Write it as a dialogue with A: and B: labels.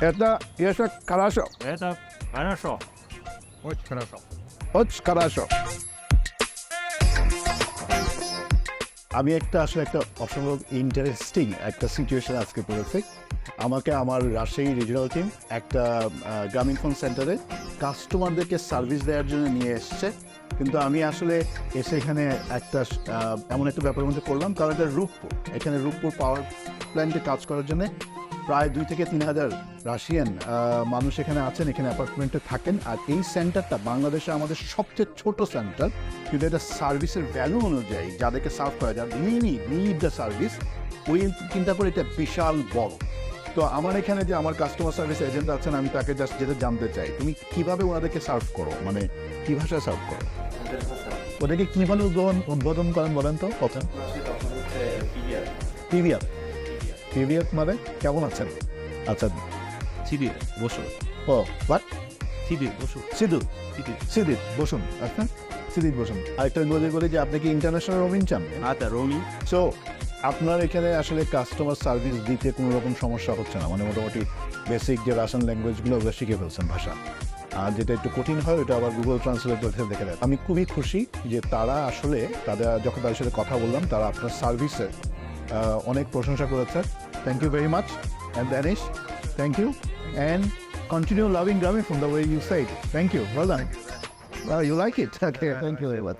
A: Это, это хорошо.
B: Это хорошо. Очень хорошо.
A: Очень хорошо. আমি একটা আসলে একটা অসম্ভব ইন্টারেস্টিং একটা সিচুয়েশন আজকে পড়েছি আমাকে আমার রাজশাহী রিজিনাল টিম একটা আহ, গ্রামীণ ফোন সেন্টারে কাস্টমারদেরকে সার্ভিস দেওয়ার জন্য নিয়ে এসছে কিন্তু আমি আসলে এসে এখানে একটা আহ, এমন একটা ব্যাপারের মধ্যে পড়লাম কারণ এটা রূপপুর এখানে রূপপুর পাওয়ার প্ল্যান্টে কাজ করার জন্য প্রায় দুই থেকে তিন হাজার রাশিয়ান মানুষ এখানে আছেন এখানে অ্যাপার্টমেন্টে থাকেন। আর এই সেন্টারটা বাংলাদেশে আমাদের সবচেয়ে ছোট সেন্টার কিন্তু এটা সার্ভিসের ভ্যালু অনুযায়ী যাদেরকে সার্ভ করা যায় রিয়েলি নিড দ্য সার্ভিস ওই চিন্তা করে এটা বিশাল বড়। তো আমার এখানে যে আমার কাস্টমার সার্ভিস এজেন্ট আছেন আমি তাকে জাস্ট যেটা জানতে চাই তুমি কীভাবে ওনাদেরকে সার্ভ করো? মানে কি ভাষায় সার্ভ করো? ওদেরকে কীভাবে উদ্বোধন উদ্বোধন করেন বলেন তো কথা পিভিআর পিভিআর মানে কেমন আছেন? আচ্ছা।
B: সিদির বসুন।
A: ও বাট
B: সিদির বসুন।
A: সিধু সিদিত বসুন। আচ্ছা। সিদিত বসুন। আরেকটা বলে বলি যে আপনি কি ইন্টারন্যাশনাল রোমিং চান?
B: আচ্ছা রঙিন
A: সো আপনার এখানে আসলে কাস্টমার সার্ভিস দিতে কোনো রকম সমস্যা হচ্ছে না। মানে মোটামুটি বেসিক যে রাশিয়ান ল্যাঙ্গুয়েজগুলো ওগুলো শিখে ফেলছেন ভাষা। আর যেটা একটু কঠিন হয় ওটা আবার গুগল ট্রান্সলেট করে দেখে দেয় আমি খুবই খুশি যে তারা আসলে তাদের যখন তাদের সাথে কথা বললাম তারা আপনার সার্ভিসের অনেক প্রশংসা করেছে thank you very much and Danish thank you and continue loving গ্রামে from the way you side thank you well done you like it thank you very much